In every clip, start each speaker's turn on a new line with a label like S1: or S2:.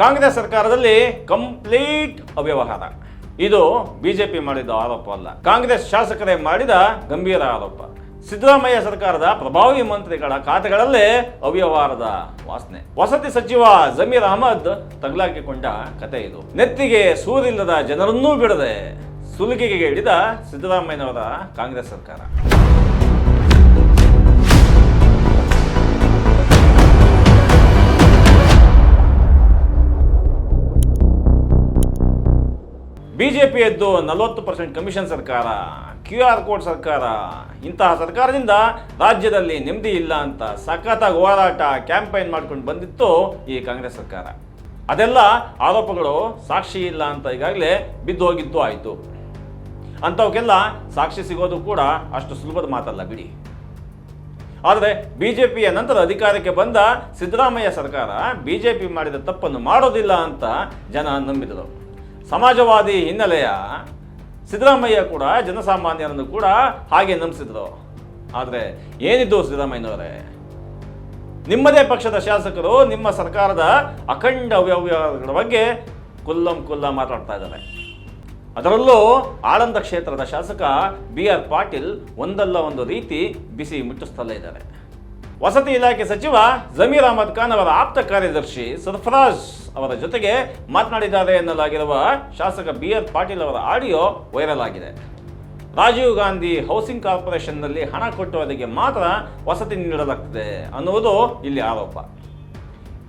S1: ಕಾಂಗ್ರೆಸ್ ಸರ್ಕಾರದಲ್ಲಿ ಕಂಪ್ಲೀಟ್ ಅವ್ಯವಹಾರ. ಇದು ಬಿಜೆಪಿ ಮಾಡಿದ ಆರೋಪ ಅಲ್ಲ. ಕಾಂಗ್ರೆಸ್ ಶಾಸಕರೇ ಮಾಡಿದ ಗಂಭೀರ ಆರೋಪ. ಸಿದ್ದರಾಮಯ್ಯ ಸರ್ಕಾರದ ಪ್ರಭಾವಿ ಮಂತ್ರಿಗಳ ಖಾತೆಗಳಲ್ಲೇ ಅವ್ಯವಹಾರದ ವಾಸನೆ. ವಸತಿ ಸಚಿವ ಜಮೀರ್ ಅಹಮದ್ ತಗಲಾಕಿಕೊಂಡ ಕತೆ ಇದು. ನೆತ್ತಿಗೆ ಸೂರಿಲ್ಲದ ಜನರನ್ನೂ ಬಿಡದೆ ಸುಲಿಗೆಗೆ ಹಿಡಿದ ಸಿದ್ದರಾಮಯ್ಯನವರ ಕಾಂಗ್ರೆಸ್ ಸರ್ಕಾರ. ಬಿಜೆಪಿಯದ್ದು ನಲವತ್ತು ಪರ್ಸೆಂಟ್ ಕಮಿಷನ್ ಸರ್ಕಾರ ಕ್ಯೂ ಆರ್ ಕೋಡ್ ಸರ್ಕಾರ, ಇಂತಹ ಸರ್ಕಾರದಿಂದ ರಾಜ್ಯದಲ್ಲಿ ನೆಮ್ಮದಿ ಇಲ್ಲ ಅಂತ ಸಖತ್ತಾಗಿ ಹೋರಾಟ ಕ್ಯಾಂಪೈನ್ ಮಾಡ್ಕೊಂಡು ಬಂದಿತ್ತು ಈ ಕಾಂಗ್ರೆಸ್ ಸರ್ಕಾರ. ಅದೆಲ್ಲ ಆರೋಪಗಳು ಸಾಕ್ಷಿ ಇಲ್ಲ ಅಂತ ಈಗಾಗಲೇ ಬಿದ್ದು ಹೋಗಿದ್ದು ಆಯಿತು. ಅಂಥವಕ್ಕೆಲ್ಲ ಸಾಕ್ಷಿ ಸಿಗೋದು ಕೂಡ ಅಷ್ಟು ಸುಲಭದ ಮಾತಲ್ಲ ಬಿಡಿ. ಆದರೆ ಬಿ ಜೆ ಪಿಯ ನಂತರ ಅಧಿಕಾರಕ್ಕೆ ಬಂದ ಸಿದ್ದರಾಮಯ್ಯ ಸರ್ಕಾರ ಬಿ ಜೆ ಪಿ ಮಾಡಿದ ತಪ್ಪನ್ನು ಮಾಡೋದಿಲ್ಲ ಅಂತ ಜನ ನಂಬಿದರು. ಸಮಾಜವಾದಿ ಹಿನ್ನೆಲೆಯ ಸಿದ್ದರಾಮಯ್ಯ ಕೂಡ ಜನಸಾಮಾನ್ಯರನ್ನು ಕೂಡ ಹಾಗೆ ನಂಬಿಸಿದ್ರು. ಆದರೆ ಏನಿದ್ದು ಸಿದ್ದರಾಮಯ್ಯನವರೇ? ನಿಮ್ಮದೇ ಪಕ್ಷದ ಶಾಸಕರು ನಿಮ್ಮ ಸರ್ಕಾರದ ಅಖಂಡ ಅವ್ಯವಹಾರಗಳ ಬಗ್ಗೆ ಕುಲ್ಲಂ ಕುಲ್ಲ ಮಾತಾಡ್ತಾ ಇದ್ದಾರೆ. ಅದರಲ್ಲೂ ಆಳಂದ ಕ್ಷೇತ್ರದ ಶಾಸಕ ಬಿ ಆರ್ ಪಾಟೀಲ್ ಒಂದಲ್ಲ ಒಂದು ರೀತಿ ಬಿಸಿ ಮುಟ್ಟಿಸ್ತಲೇ ಇದ್ದಾರೆ. ವಸತಿ ಇಲಾಖೆ ಸಚಿವ ಜಮೀರ್ ಅಹಮದ್ ಖಾನ್ ಅವರ ಆಪ್ತ ಕಾರ್ಯದರ್ಶಿ ಸರ್ಫರಾಜ್ ಅವರ ಜೊತೆಗೆ ಮಾತನಾಡಿದ್ದಾರೆ ಎನ್ನಲಾಗಿರುವ ಶಾಸಕ ಬಿ ಆರ್ ಪಾಟೀಲ್ ಅವರ ಆಡಿಯೋ ವೈರಲ್ ಆಗಿದೆ. ರಾಜೀವ್ ಗಾಂಧಿ ಹೌಸಿಂಗ್ ಕಾರ್ಪೊರೇಷನ್ನಲ್ಲಿ ಹಣ ಕೊಟ್ಟವರಿಗೆ ಮಾತ್ರ ವಸತಿ ನೀಡಲಾಗ್ತದೆ ಅನ್ನುವುದು ಇಲ್ಲಿ ಆರೋಪ.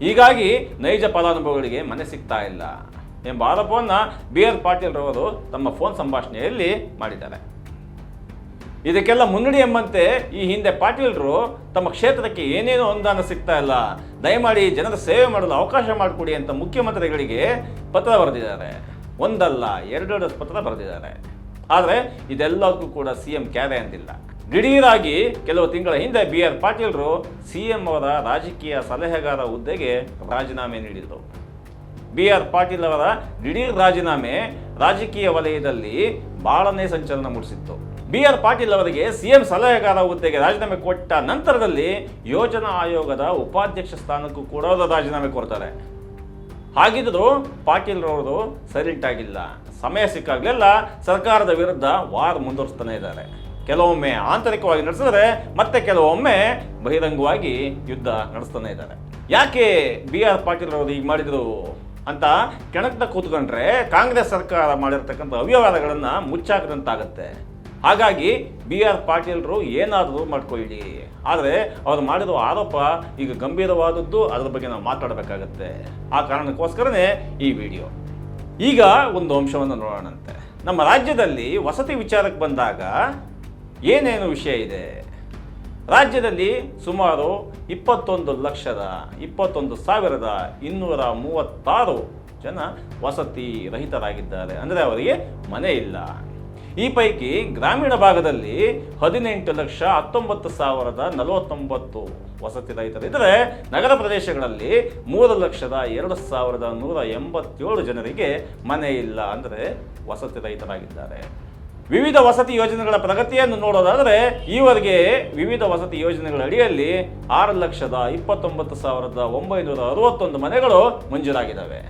S1: ಹೀಗಾಗಿ ನೈಜ ಫಲಾನುಭವಿಗಳಿಗೆ ಮನೆ ಸಿಗ್ತಾ ಇಲ್ಲ ಎಂಬ ಆರೋಪವನ್ನು ಬಿ ಆರ್ ಪಾಟೀಲ್ ರವರು ತಮ್ಮ ಫೋನ್ ಸಂಭಾಷಣೆಯಲ್ಲಿ ಮಾಡಿದ್ದಾರೆ. ಇದಕ್ಕೆಲ್ಲ ಮುನ್ನಡಿ ಎಂಬಂತೆ ಈ ಹಿಂದೆ ಪಾಟೀಲ್ರು ತಮ್ಮ ಕ್ಷೇತ್ರಕ್ಕೆ ಏನೇನು ಅನುದಾನ ಸಿಗ್ತಾ ಇಲ್ಲ. ದಯಮಾಡಿ ಜನರ ಸೇವೆ ಮಾಡಲು ಅವಕಾಶ ಮಾಡಿಕೊಡಿ ಅಂತ ಮುಖ್ಯಮಂತ್ರಿಗಳಿಗೆ ಪತ್ರ ಬರೆದಿದ್ದಾರೆ. ಒಂದಲ್ಲ, ಎರಡೆರಡು ಪತ್ರ ಬರೆದಿದ್ದಾರೆ. ಆದರೆ ಇದೆಲ್ಲದಕ್ಕೂ ಕೂಡ ಸಿ ಎಂ ಕ್ಯಾರೆ ಅಂದಿಲ್ಲ. ದಿಢೀರಾಗಿ ಕೆಲವು ತಿಂಗಳ ಹಿಂದೆ ಬಿ ಆರ್ ಪಾಟೀಲ್ರು ಸಿ ಎಂ ಅವರ ರಾಜಕೀಯ ಸಲಹೆಗಾರ ಹುದ್ದೆಗೆ ರಾಜೀನಾಮೆ ನೀಡಿದರು. ಬಿ ಆರ್ ಪಾಟೀಲ್ ಅವರ ದಿಢೀರ್ ರಾಜೀನಾಮೆ ರಾಜಕೀಯ ವಲಯದಲ್ಲಿ ಬಾಳನೇ ಸಂಚಲನ ಮೂಡಿಸಿತ್ತು. ಬಿ ಆರ್ ಪಾಟೀಲ್ ಅವರಿಗೆ ಸಿಎಂ ಸಲಹೆಗಾರ ಹುದ್ದೆಗೆ ರಾಜೀನಾಮೆ ಕೊಟ್ಟ ನಂತರದಲ್ಲಿ ಯೋಜನಾ ಆಯೋಗದ ಉಪಾಧ್ಯಕ್ಷ ಸ್ಥಾನಕ್ಕೂ ಕೂಡ ರಾಜೀನಾಮೆ ಕೊಡ್ತಾರೆ. ಹಾಗಿದ್ದರೂ ಪಾಟೀಲ್ ರವರು ಸೈಲೆಂಟ್ ಆಗಿಲ್ಲ. ಸಮಯ ಸಿಕ್ಕಾಗಲೆಲ್ಲ ಸರ್ಕಾರದ ವಿರುದ್ಧ ವಾರ್ ಮುಂದುವರಿಸ್ತಾನೆ ಇದ್ದಾರೆ. ಕೆಲವೊಮ್ಮೆ ಆಂತರಿಕವಾಗಿ ನಡೆಸಿದ್ರೆ ಮತ್ತೆ ಕೆಲವೊಮ್ಮೆ ಬಹಿರಂಗವಾಗಿ ಯುದ್ಧ ನಡೆಸ್ತಾನೆ ಇದ್ದಾರೆ. ಯಾಕೆ ಬಿ ಆರ್ ಪಾಟೀಲ್ ಅವರು ಈಗ ಮಾಡಿದ್ರು ಅಂತ ಕೆಣಕ್ನ ಕೂತ್ಕೊಂಡ್ರೆ ಕಾಂಗ್ರೆಸ್ ಸರ್ಕಾರ ಮಾಡಿರ್ತಕ್ಕಂಥ ಅವ್ಯವಹಾರಗಳನ್ನು ಮುಚ್ಚಾಕದಂತಾಗತ್ತೆ ಹಾಗಾಗಿ ಬಿ ಆರ್ ಪಾಟೀಲ್ರು ಏನಾದರೂ ಮಾಡ್ಕೊಳ್ಳಿ. ಆದರೆ ಅವರು ಮಾಡಿರೋ ಆರೋಪ ಈಗ ಗಂಭೀರವಾದದ್ದು, ಅದರ ಬಗ್ಗೆ ನಾವು ಮಾತಾಡಬೇಕಾಗತ್ತೆ. ಆ ಕಾರಣಕ್ಕೋಸ್ಕರನೇ ಈ ವಿಡಿಯೋ. ಈಗ ಒಂದು ಅಂಶವನ್ನು ನೋಡೋಣಂತೆ. ನಮ್ಮ ರಾಜ್ಯದಲ್ಲಿ ವಸತಿ ವಿಚಾರಕ್ಕೆ ಬಂದಾಗ ಏನೇನು ವಿಷಯ ಇದೆ? ರಾಜ್ಯದಲ್ಲಿ ಸುಮಾರು ಇಪ್ಪತ್ತೊಂದು ಲಕ್ಷದ, ಇಪ್ಪತ್ತೊಂದು ಸಾವಿರದ ಇನ್ನೂರ ಮೂವತ್ತಾರು ಜನ ವಸತಿ ರಹಿತರಾಗಿದ್ದಾರೆ. ಅಂದರೆ ಅವರಿಗೆ ಮನೆ ಇಲ್ಲ. ಈ ಪೈಕಿ ಗ್ರಾಮೀಣ ಭಾಗದಲ್ಲಿ ಹದಿನೆಂಟು ಲಕ್ಷ ಹತ್ತೊಂಬತ್ತು ಸಾವಿರದ ನಲವತ್ತೊಂಬತ್ತು ವಸತಿ ರಹಿತರಿದ್ದರೆ ನಗರ ಪ್ರದೇಶಗಳಲ್ಲಿ ಮೂರು ಲಕ್ಷದ ಎರಡು ಸಾವಿರದ ನೂರ ಎಂಬತ್ತೇಳು ಜನರಿಗೆ ಮನೆ ಇಲ್ಲ ಅಂದರೆ ವಸತಿ ರಹಿತರಾಗಿದ್ದಾರೆ ವಿವಿಧ ವಸತಿ ಯೋಜನೆಗಳ ಪ್ರಗತಿಯನ್ನು ನೋಡೋದಾದರೆ ಈವರೆಗೆ ವಿವಿಧ ವಸತಿ ಯೋಜನೆಗಳ ಅಡಿಯಲ್ಲಿ ಆರು ಲಕ್ಷದ ಇಪ್ಪತ್ತೊಂಬತ್ತು ಸಾವಿರದ ಒಂಬೈನೂರ ಅರವತ್ತೊಂದು ಮನೆಗಳು ಮಂಜೂರಾಗಿದ್ದಾವೆ.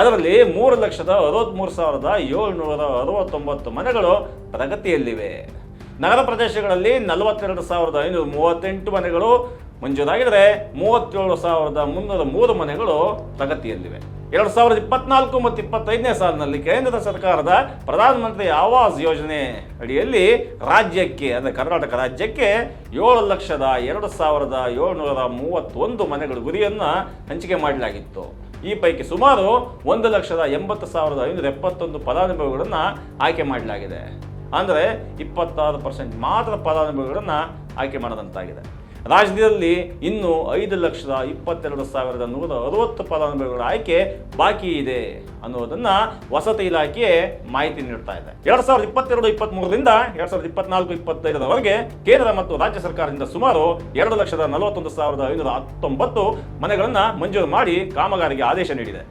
S1: ಅದರಲ್ಲಿ ಮೂರು ಲಕ್ಷದ ಅರವತ್ತ್ಮೂರು ಸಾವಿರದ ಏಳ್ನೂರ ಅರವತ್ತೊಂಬತ್ತು ಮನೆಗಳು ಪ್ರಗತಿಯಲ್ಲಿವೆ. ನಗರ ಪ್ರದೇಶಗಳಲ್ಲಿ ನಲವತ್ತೆರಡು ಸಾವಿರದ ಐನೂರ ಮೂವತ್ತೆಂಟು ಮನೆಗಳು. ಮಂಜೂರಾಗಿದ್ದರೆ ಮೂವತ್ತೇಳು ಸಾವಿರದ ಮುನ್ನೂರ ಮೂರು ಮನೆಗಳು ಪ್ರಗತಿಯಲ್ಲಿವೆ. ಎರಡು ಸಾವಿರದ ಇಪ್ಪತ್ನಾಲ್ಕು ಮತ್ತು ಇಪ್ಪತ್ತೈದನೇ ಸಾಲಿನಲ್ಲಿ ಕೇಂದ್ರ ಸರ್ಕಾರದ ಪ್ರಧಾನಮಂತ್ರಿ ಆವಾಸ್ ಯೋಜನೆ ಅಡಿಯಲ್ಲಿ ರಾಜ್ಯಕ್ಕೆ, ಅಂದರೆ ಕರ್ನಾಟಕ ರಾಜ್ಯಕ್ಕೆ ಏಳು ಲಕ್ಷದ ಎರಡು ಸಾವಿರದ ಏಳ್ನೂರ ಮೂವತ್ತೊಂದು ಮನೆಗಳ ಗುರಿಯನ್ನು ಹಂಚಿಕೆ ಮಾಡಲಾಗಿತ್ತು. ಈ ಪೈಕಿ ಸುಮಾರು ಒಂದು ಲಕ್ಷದ ಎಂಬತ್ತು ಸಾವಿರದ ಐನೂರ ಎಪ್ಪತ್ತೊಂದು ಫಲಾನುಭವಿಗಳನ್ನು ಆಯ್ಕೆ ಮಾಡಲಾಗಿದೆ. ಅಂದರೆ ಇಪ್ಪತ್ತಾರು ಪರ್ಸೆಂಟ್ ಮಾತ್ರ ಫಲಾನುಭವಿಗಳನ್ನು ಆಯ್ಕೆ ಮಾಡದಂತಾಗಿದೆ. ರಾಜ್ಯದಲ್ಲಿ ಇನ್ನು ಐದು ಲಕ್ಷದ ಇಪ್ಪತ್ತೆರಡು ಸಾವಿರದ ನೂರ ಅರವತ್ತು ಫಲಾನುಭವಿಗಳ ಆಯ್ಕೆ ಬಾಕಿ ಇದೆ ಅನ್ನೋದನ್ನ ವಸತಿ ಇಲಾಖೆ ಮಾಹಿತಿ ನೀಡ್ತಾ ಇದೆ. ಎರಡ್ ಸಾವಿರದ ಇಪ್ಪತ್ತೆರಡು ಇಪ್ಪತ್ಮೂರರಿಂದ ಎರಡ್ ಸಾವಿರದ ಇಪ್ಪತ್ನಾಲ್ಕು ಇಪ್ಪತ್ತೈದರವರೆಗೆ ಕೇಂದ್ರ ಮತ್ತು ರಾಜ್ಯ ಸರ್ಕಾರದಿಂದ ಸುಮಾರು ಎರಡು ಲಕ್ಷದ ನಲವತ್ತೊಂದು ಸಾವಿರದ ಐನೂರ ಹತ್ತೊಂಬತ್ತು ಮನೆಗಳನ್ನು ಮಂಜೂರು ಮಾಡಿ ಕಾಮಗಾರಿಗೆ ಆದೇಶ ನೀಡಿದೆ.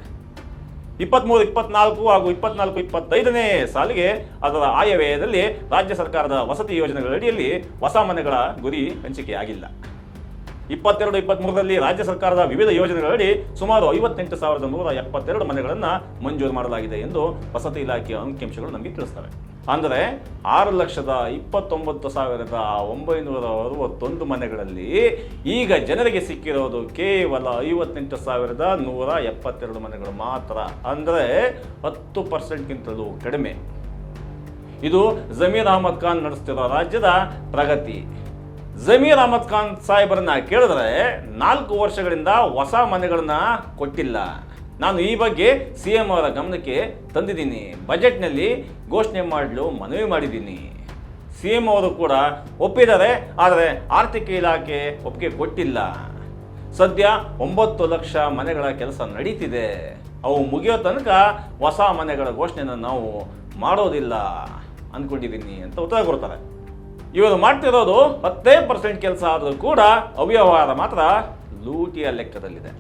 S1: ಇಪ್ಪತ್ಮೂರು, ಇಪ್ಪತ್ನಾಲ್ಕು ಹಾಗೂ ಇಪ್ಪತ್ನಾಲ್ಕು, ಇಪ್ಪತ್ತೈದನೇ ಸಾಲಿಗೆ ಅದರ ಆಯವ್ಯಯದಲ್ಲಿ ರಾಜ್ಯ ಸರ್ಕಾರದ ವಸತಿ ಯೋಜನೆಗಳಡಿಯಲ್ಲಿ ಹೊಸ ಮನೆಗಳ ಗುರಿ ಹಂಚಿಕೆಯಾಗಿಲ್ಲ. ಇಪ್ಪತ್ತೆರಡು ಇಪ್ಪತ್ತ್ಮೂರರಲ್ಲಿ ರಾಜ್ಯ ಸರ್ಕಾರದ ವಿವಿಧ ಯೋಜನೆಗಳಡಿ ಸುಮಾರು ಐವತ್ತೆಂಟು ಸಾವಿರದ ನೂರ ಎಪ್ಪತ್ತೆರಡು ಮನೆಗಳನ್ನು ಮಂಜೂರು ಮಾಡಲಾಗಿದೆ ಎಂದು ವಸತಿ ಇಲಾಖೆಯ ಅಂಕಿಅಂಶಗಳು ನಮಗೆ ತಿಳಿಸ್ತವೆ. ಅಂದರೆ ಆರು ಲಕ್ಷದ ಇಪ್ಪತ್ತೊಂಬತ್ತು ಸಾವಿರದ ಒಂಬೈನೂರ ಅರವತ್ತೊಂದು ಮನೆಗಳಲ್ಲಿ ಈಗ ಜನರಿಗೆ ಸಿಕ್ಕಿರೋದು ಕೇವಲ ಐವತ್ತೆಂಟು ಸಾವಿರದ ನೂರ ಎಪ್ಪತ್ತೆರಡು ಮನೆಗಳು ಮಾತ್ರ. ಅಂದರೆ ಹತ್ತು ಪರ್ಸೆಂಟ್ಗಿಂತಲೂ ಕಡಿಮೆ. ಇದು ಜಮೀರ್ ಅಹಮದ್ ಖಾನ್ ನಡೆಸ್ತಿರೋ ರಾಜ್ಯದ ಪ್ರಗತಿ. ಜಮೀರ್ ಅಹಮದ್ ಖಾನ್ ಸಾಹೇಬರನ್ನ ಕೇಳಿದ್ರೆ ನಾಲ್ಕು ವರ್ಷಗಳಿಂದ ಹೊಸ ಮನೆಗಳನ್ನ ಕೊಟ್ಟಿಲ್ಲ. ನಾನು ಈ ಬಗ್ಗೆ ಸಿ ಎಂ ಅವರ ಗಮನಕ್ಕೆ ತಂದಿದ್ದೀನಿ. ಬಜೆಟ್ನಲ್ಲಿ ಘೋಷಣೆ ಮಾಡಲು ಮನವಿ ಮಾಡಿದ್ದೀನಿ. ಸಿ ಎಂ ಅವರು ಕೂಡ ಒಪ್ಪಿದ್ದಾರೆ, ಆದರೆ ಆರ್ಥಿಕ ಇಲಾಖೆ ಒಪ್ಪಿಗೆ ಕೊಟ್ಟಿಲ್ಲ. ಸದ್ಯ ಒಂಬತ್ತು ಲಕ್ಷ ಮನೆಗಳ ಕೆಲಸ ನಡೀತಿದೆ. ಅವು ಮುಗಿಯೋ ತನಕ ಹೊಸ ಮನೆಗಳ ಘೋಷಣೆಯನ್ನು ನಾವು ಮಾಡೋದಿಲ್ಲ ಅಂದ್ಕೊಂಡಿದ್ದೀನಿ ಅಂತ ಉತ್ತರ ಕೊಡ್ತಾರೆ. ಇವರು ಮಾಡ್ತಿರೋದು ಹತ್ತೇ ಪರ್ಸೆಂಟ್ ಕೆಲಸ ಆದರೂ ಕೂಡ ಅವ್ಯವಹಾರ ಮಾತ್ರ ಲೂಟಿಯ ಲೆಕ್ಕದಲ್ಲಿದೆ.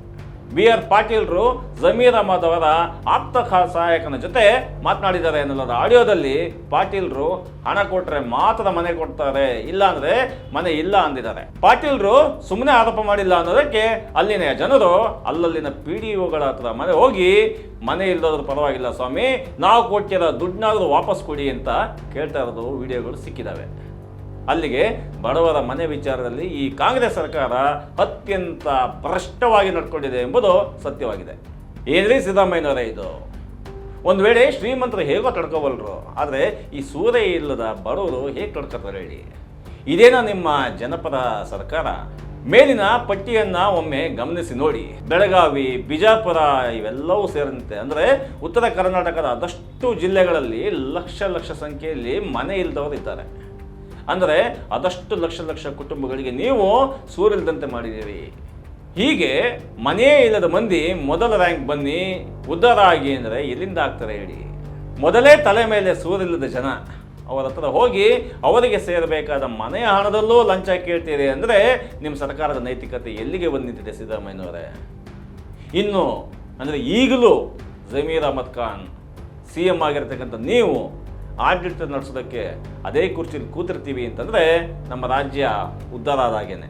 S1: ಬಿ ಆರ್ ಪಾಟೀಲ್ರು ಜಮೀರ್ ಅಹಮದ್ ಅವರ ಆಪ್ತ ಸಹಾಯಕನ ಜೊತೆ ಮಾತನಾಡಿದ್ದಾರೆ ಎನ್ನಲಾದ ಆಡಿಯೋದಲ್ಲಿ ಪಾಟೀಲ್ರು ಹಣ ಕೊಟ್ಟರೆ ಮಾತ್ರ ಮನೆ ಕೊಡ್ತಾರೆ, ಇಲ್ಲ ಅಂದ್ರೆ ಮನೆ ಇಲ್ಲ ಅಂದಿದ್ದಾರೆ. ಪಾಟೀಲ್ರು ಸುಮ್ಮನೆ ಆರೋಪ ಮಾಡಿಲ್ಲ ಅನ್ನೋದಕ್ಕೆ ಅಲ್ಲಿನ ಜನರು ಅಲ್ಲಲ್ಲಿನ ಪಿ ಡಿ ಒಗಳ ಹತ್ರ ಮನೆ ಹೋಗಿ, ಮನೆ ಇಲ್ಲದ್ರು ಪರವಾಗಿಲ್ಲ ಸ್ವಾಮಿ, ನಾವು ಕೊಟ್ಟಿರೋ ದುಡ್ಡನ್ನಾದ್ರೂ ವಾಪಸ್ ಕೊಡಿ ಅಂತ ಕೇಳ್ತಾ ಇರೋದು, ವಿಡಿಯೋಗಳು ಸಿಕ್ಕಿದಾವೆ. ಅಲ್ಲಿಗೆ ಬಡವರ ಮನೆ ವಿಚಾರದಲ್ಲಿ ಈ ಕಾಂಗ್ರೆಸ್ ಸರ್ಕಾರ ಅತ್ಯಂತ ಭ್ರಷ್ಟವಾಗಿ ನಡ್ಕೊಂಡಿದೆ ಎಂಬುದು ಸತ್ಯವಾಗಿದೆ. ಏನ್ರಿ ಸಿದ್ದರಾಮಯ್ಯನವರೇ ಇದು? ಒಂದು ವೇಳೆ ಶ್ರೀಮಂತರು ಹೇಗೋ ತಡ್ಕೋಬಲ್ರು, ಆದರೆ ಈ ಸೂರ್ಯ ಇಲ್ಲದ ಬಡವರು ಹೇಗೆ ತಡ್ಕೋತಾರೆ ಹೇಳಿ? ಇದೇನೋ ನಿಮ್ಮ ಜನಪದ ಸರ್ಕಾರ? ಮೇಲಿನ ಪಟ್ಟಿಯನ್ನು ಒಮ್ಮೆ ಗಮನಿಸಿ ನೋಡಿ. ಬೆಳಗಾವಿ, ಬಿಜಾಪುರ ಇವೆಲ್ಲವೂ ಸೇರಿದಂತೆ, ಅಂದರೆ ಉತ್ತರ ಕರ್ನಾಟಕದ ಆದಷ್ಟು ಜಿಲ್ಲೆಗಳಲ್ಲಿ ಲಕ್ಷ ಲಕ್ಷ ಸಂಖ್ಯೆಯಲ್ಲಿ ಮನೆ ಇಲ್ಲದವರು ಇದ್ದಾರೆ ಅಂದರೆ ಅದಷ್ಟು ಲಕ್ಷ ಲಕ್ಷ ಕುಟುಂಬಗಳಿಗೆ ನೀವು ಸೂರಿಲ್ದಂತೆ ಮಾಡಿದ್ದೀರಿ. ಹೀಗೆ ಮನೆಯೇ ಇಲ್ಲದ ಮಂದಿ ಮೊದಲ ರ್ಯಾಂಕ್ ಬನ್ನಿ, ಉದ್ಧಾರ ಆಗಿ ಅಂದರೆ ಎಲ್ಲಿಂದ ಆಗ್ತಾರೆ ಹೇಳಿ. ಮೊದಲೇ ತಲೆ ಮೇಲೆ ಸೂರಿಲ್ಲದ ಜನ ಅವರ ಹತ್ರ ಹೋಗಿ ಅವರಿಗೆ ಸೇರಬೇಕಾದ ಮನೆಯ ಹಣದಲ್ಲೂ ಲಂಚ ಕೇಳ್ತೀರಿ ಅಂದರೆ ನಿಮ್ಮ ಸರ್ಕಾರದ ನೈತಿಕತೆ ಎಲ್ಲಿಗೆ ಬಂದು ನಿಂತಿದೆ ಸಿದ್ದರಾಮಯ್ಯನವರೇ? ಇನ್ನು, ಅಂದರೆ ಈಗಲೂ ಜಮೀರ್ ಅಹಮದ್ ಖಾನ್ ಸಿ ಎಂ ಆಗಿರ್ತಕ್ಕಂಥ ನೀವು ಆಡಳಿತ ನಡೆಸೋದಕ್ಕೆ ಅದೇ ಕುರ್ಚಿಲಿ ಕೂತಿರ್ತೀವಿ ಅಂತಂದರೆ ನಮ್ಮ ರಾಜ್ಯ ಉದ್ಧಾರ ಆದಾಗೇನೆ